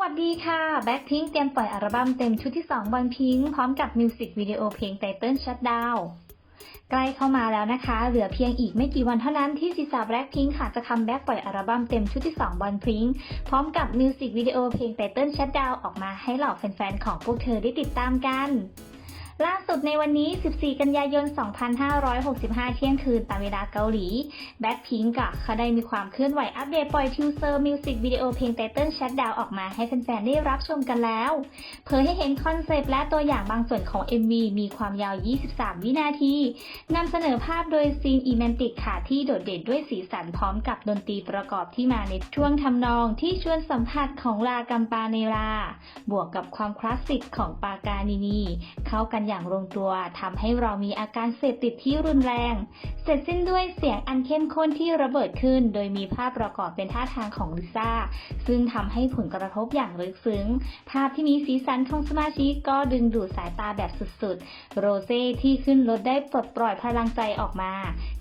วัสดีค่ะแบ็คพิงเตรียมปล่อยอัลบั้มเต็มชุดที่2บอลพิงพร้อมกับมิวสิกวิดีโอเพลงไตเติ้ลชัดดาวใกล้เข้ามาแล้วนะคะ เหลือเพียงอีกไม่กี่วันเท่านั้นที่ซีซ่าแบล็คพิงค่ะจะคัมแบ็กปล่อยอัลบั้มเต็มชุดที่ 2 บอลพิงพร้อมกับมิวสิกวิดีโอเพลงไตเติ้ลชัดดาวออกมาให้เหล่าแฟนๆ ของพวกเธอได้ติดตามกัน ดในวันนี้ 14 กันยายน 2565 เที่ยงคืนตามเวลาเกาหลี แบ็คพิงก์ะเขาได้มีความเคลื่อนไหวอัปเดตปล่อยทิวเซอร์มิวสิกวิดีโอเพลงไตเติ้ลชัดดาวออกมาให้แฟนๆ ได้รับชมกันแล้ว เผยให้เห็นคอนเซปต์และตัวอย่างบางส่วนของ MV มีความยาว 23 วินาทีนำเสนอภาพโดยซีนอีแมนติกค่ะที่โดดเด่นด้วยสีสันพร้อมกับดนตรีประกอบที่มาในช่วงทำนองที่ชวนสัมผัสของลากัมปาเนรา บวกกับความคลาสสิกของปากานินีเข้ากันอย่างลงตัวทำให้เรามีอาการเสพติดที่รุนแรง เสร็จสิ้นด้วยเสียงอันเข้มข้นที่ระเบิดขึ้น โดยมีภาพประกอบเป็นท่าทางของลิซ่า ซึ่งทำให้ผลกระทบอย่างลึกซึ้ง ภาพที่มีสีสันของสมาชิกก็ดึงดูดสายตาแบบสุดๆ โรเซ่ที่ขึ้นรถได้ปลดปล่อยพลังใจออกมา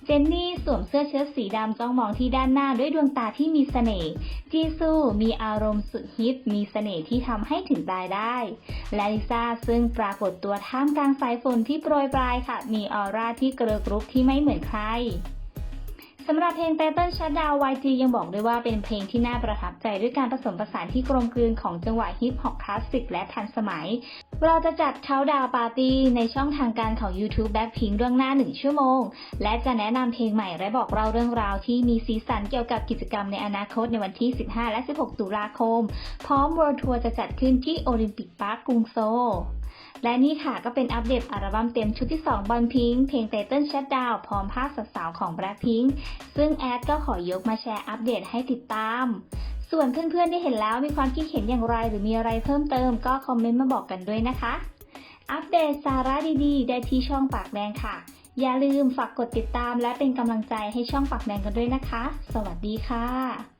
เจนนี่สวมเสื้อเชิ้ตสีดำจ้องมองที่ด้านหน้าด้วยดวงตาที่มีเสน่ห์ จีซูมีอารมณ์สุดฮิต มีเสน่ห์ที่ทำให้ถึงตายได้และลิซ่าซึ่งปรากฏตัวท่ามกลางสายฝนที่โปรยปลายค่ะ มีออร่าที่เกลือกรุบที่ไม่เหมือนใครสำหรับเพลงไตเติ้ลชัดดาว YG ยังบอกด้วยว่าเป็นเพลงที่น่าประทับใจด้วยการผสมผสานที่กลมกลืนของจังหวะฮิปฮอปคลาสสิกและทันสมัยเราจะจัดเขาดาวปาร์ตี้ในช่องทางการของ YouTube Blackpink ล่วงหน้า 1 ชั่วโมง และจะแนะนำเพลงใหม่และบอกเล่าเรื่องราวที่มีสีสันเกี่ยวกับกิจกรรมในอนาคตในวันที่ 15 และ 16 ตุลาคม พร้อม World Tour จะจัดขึ้นที่โอลิมปิกพาร์คกรุงโซลและนี่ค่ะก็เป็นอัปเดตอัลบั้มเต็มชุดที่ 2 บอลพิงเพลงไตเติ้ลชัดดาวพร้อมภาพสาวๆของ Blackpink ซึ่งแอดก็ขอยกมาแชร์อัปเดตให้ติดตาม ส่วนเพื่อนๆ ได้เห็นแล้วมีความคิดเห็นอย่างไรหรือมีอะไรเพิ่มเติมก็คอมเมนต์มาบอกกันด้วยนะคะ อัปเดตสาระดีๆ ได้ที่ช่องปากแดงค่ะ อย่าลืมฝากกดติดตามและเป็นกำลังใจให้ช่องปากแดงกันด้วยนะคะ สวัสดีค่ะ